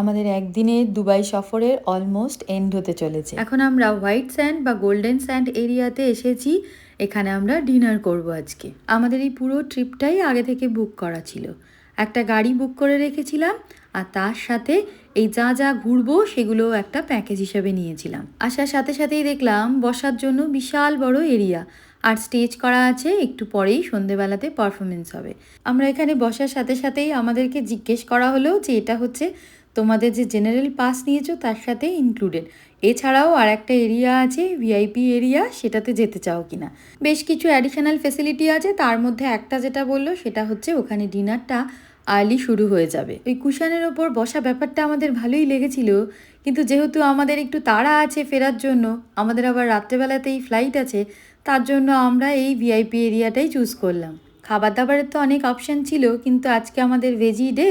আমাদের একদিনের দুবাই সফরের অলমোস্ট এন্ড হতে চলেছে। এখন আমরা হোয়াইট স্যান্ড বা গোল্ডেন স্যান্ড এরিয়াতে এসেছি, এখানে আমরা ডিনার করব আজকে। আমাদের এই পুরো ট্রিপটাই আগে থেকে বুক করা ছিল। একটা গাড়ি বুক করে রেখেছিলাম, আর তার সাথে এই যা যা ঘুরবো সেগুলো একটা প্যাকেজ হিসেবে নিয়েছিলাম। আসার সাথে সাথেই দেখলাম বসার জন্য বিশাল বড় এরিয়া আর স্টেজ করা আছে, একটু পরেই সন্ধেবেলাতে পারফরমেন্স হবে। আমরা এখানে বসার সাথে সাথেই আমাদেরকে জিজ্ঞেস করা হলো যে এটা হচ্ছে তোমাদের যে জেনারেল পাস নিয়েছো, তার সাথে ইনক্লুডেড এছাড়াও আর একটা এরিয়া আছে ভিআইপি এরিয়া সেটাতে যেতে চাও কিনা। বেশ কিছু অ্যাডিশনাল ফেসিলিটি আছে, তার মধ্যে একটা যেটা বলল, সেটা হচ্ছে ওখানে ডিনারটা আর্লি শুরু হয়ে যাবে। ওই কুশানের ওপর বসা ব্যাপারটা আমাদের ভালোই লেগেছিল, কিন্তু যেহেতু আমাদের একটু তাড়া আছে ফেরার জন্য, আমাদের আবার রাত্রেবেলাতেই ফ্লাইট আছে, তার জন্য আমরা এই ভিআইপি এরিয়াটাই চুজ করলাম। খাবার দাবারের তো অনেক অপশান ছিল, কিন্তু আজকে আমাদের ভেজি ডে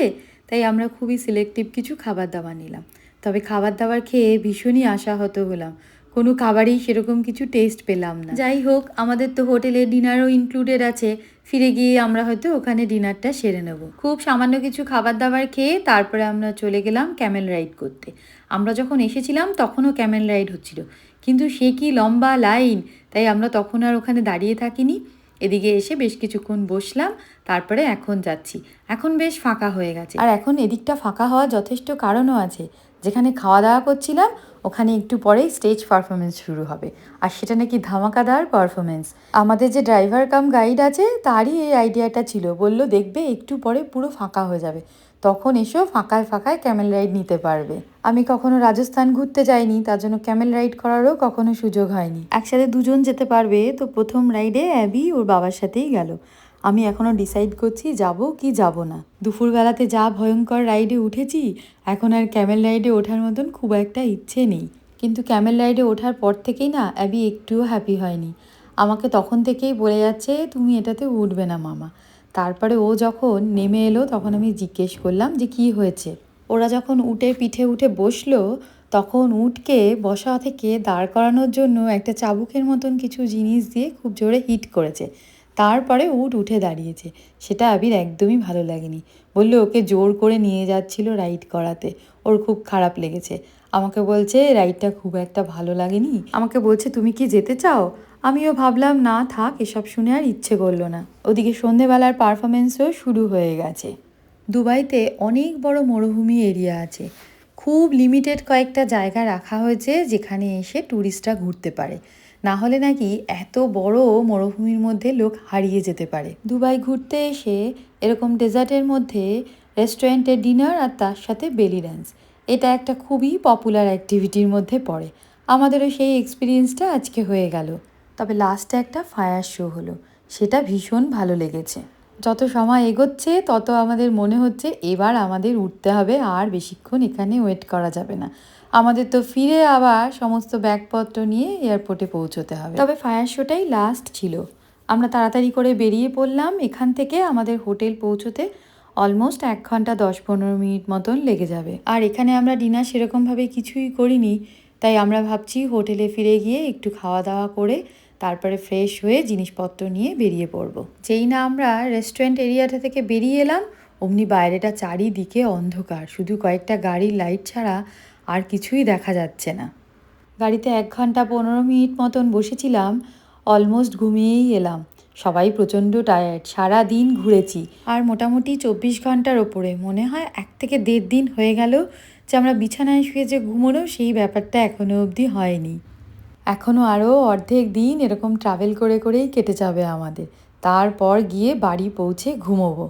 তাই আমরা খুবই সিলেক্টিভ কিছু খাবার দাবার নিলাম। তবে খাবার দাবার খেয়ে ভীষণই আশাহত হলাম। কোনো খাবারই সেরকম কিছু টেস্ট পেলাম না। যাই হোক, আমাদের তো হোটেলে ডিনারও ইনক্লুডেড আছে। ফিরে গিয়ে আমরা হয়তো ওখানে ডিনারটা সেরে নেব। খুব সামান্য কিছু খাবার দাবার খেয়ে তারপরে আমরা চলে গেলাম ক্যামেল রাইড করতে। আমরা যখন এসেছিলাম তখনও ক্যামেল রাইড হচ্ছিল। কিন্তু সে কি লম্বা লাইন তাই আমরা তখন আর ওখানে দাঁড়িয়ে থাকিনি। এদিকে এসে বেশ কিছুক্ষণ বসলাম, তারপরে এখন যাচ্ছি। এখন বেশ ফাঁকা হয়ে গেছে। আর এখন এদিকটা ফাঁকা হওয়ার যথেষ্ট কারণও আছে। যেখানে খাওয়া দাওয়া করছিলাম ওখানে একটু পরেই স্টেজ পারফরমেন্স শুরু হবে। আর সেটা নাকি ধামাকাদার পারফরমেন্স আমাদের যে ড্রাইভার কাম গাইড আছে, তারই এই আইডিয়াটা ছিল। বলল, দেখবে, একটু পরে পুরো ফাঁকা হয়ে যাবে। তখন এসো ফাঁকায় ফাঁকায় ক্যামেল রাইড নিতে পারবে। আমি কখনো রাজস্থান ঘুরতে যাইনি, তার জন্য ক্যামেল রাইড করারও কখনো সুযোগ হয়নি। একসাথে দুজন যেতে পারবে, তো প্রথম রাইডে অ্যাবি ওর বাবার সাথেই গেল। আমি এখনও ডিসাইড করছি যাব কি যাব না। দুপুরবেলাতে যা ভয়ঙ্কর রাইডে উঠেছি, এখন আর ক্যামেল রাইডে ওঠার মতন খুব একটা ইচ্ছে নেই। কিন্তু ক্যামেল রাইডে ওঠার পর থেকেই না অ্যাবি একটুও হ্যাপি হয়নি। আমাকে তখন থেকেই বলে যাচ্ছে, তুমি এটাতে উঠবে না মামা। তারপরে ও যখন নেমে এলো, তখন আমি জিজ্ঞেস করলাম যে কি হয়েছে? ওরা যখন উঠে পিঠে উঠে বসল, তখন উটকে বসা থেকে দাঁড় করানোর জন্য একটা চাবুকের মতন কিছু জিনিস দিয়ে খুব জোরে হিট করেছে। তারপরে উট উঠে দাঁড়িয়েছে। সেটা আবির একদমই ভালো লাগেনি। বলল, ওকে জোর করে নিয়ে যাচ্ছিল রাইড করাতে। ওর খুব খারাপ লেগেছে। আমাকে বলছে, রাইডটা খুব একটা ভালো লাগেনি। আমাকে বলছে, তুমি কি যেতে চাও? আমিও ভাবলাম, না, থাক, এসব শুনে আর ইচ্ছে করল না। ওদিকে সন্ধেবেলার পারফরমেন্সও শুরু হয়ে গেছে। দুবাইতে অনেক বড় মরুভূমি এরিয়া আছে। খুব লিমিটেড কয়েকটা জায়গা রাখা হয়েছে, যেখানে এসে ট্যুরিস্টরা ঘুরতে পারে। না হলে নাকি এত বড় মরুভূমির মধ্যে লোক হারিয়ে যেতে পারে। দুবাই ঘুরতে এসে এরকম ডেজার্টের মধ্যে রেস্টুরেন্টে ডিনার আর তার সাথে বেলি ড্যান্স এটা একটা খুবই পপুলার অ্যাক্টিভিটির মধ্যে পড়ে। আমাদেরও সেই এক্সপিরিয়েন্সটা আজকে হয়ে গেল। তবে লাস্টে একটা ফায়ার শো হলো, সেটা ভীষণ ভালো লেগেছে। যত সময় এগোচ্ছে, তত আমাদের মনে হচ্ছে এবার আমাদের উঠতে হবে, আর বেশিক্ষণ এখানে ওয়েট করা যাবে না। আমাদের তো ফিরে আবার সমস্ত ব্যাগপত্র নিয়ে এয়ারপোর্টে পৌঁছতে হবে। তবে ফায়ার শোটাই লাস্ট ছিল। আমরা তাড়াতাড়ি করে বেরিয়ে পড়লাম। এখান থেকে আমাদের হোটেল পৌঁছতে অলমোস্ট এক ঘণ্টা দশ পনেরো মিনিট মতন লেগে যাবে। আর এখানে আমরা ডিনার সেরকমভাবে কিছুই করিনি, তাই আমরা ভাবছি হোটেলে ফিরে গিয়ে একটু খাওয়া দাওয়া করে তারপরে ফ্রেশ হয়ে জিনিসপত্র নিয়ে বেরিয়ে পড়ব। যেই না আমরা রেস্টুরেন্ট এরিয়াটা থেকে বেরিয়ে এলাম, অমনি বাইরেটা চারিদিকে অন্ধকার। শুধু কয়েকটা গাড়ির লাইট ছাড়া আর কিছুই দেখা যাচ্ছে না। গাড়িতে এক ঘণ্টা পনেরো মিনিট মতন বসেছিলাম, অলমোস্ট ঘুমিয়েই এলাম। সবাই প্রচণ্ড টায়ার্ড সারা দিন ঘুরেছি। আর মোটামুটি চব্বিশ ঘণ্টার ওপরে। মনে হয় এক থেকে দেড় দিন হয়ে গেল যে আমরা বিছানায় শুয়ে যে ঘুমোনো, সেই ব্যাপারটা এখনও অবধি হয়নি। এখনও আরও অর্ধেক দিন এরকম ট্রাভেল করে করেই কেটে যাবে আমাদের। তারপর গিয়ে বাড়ি পৌঁছে ঘুমোবো।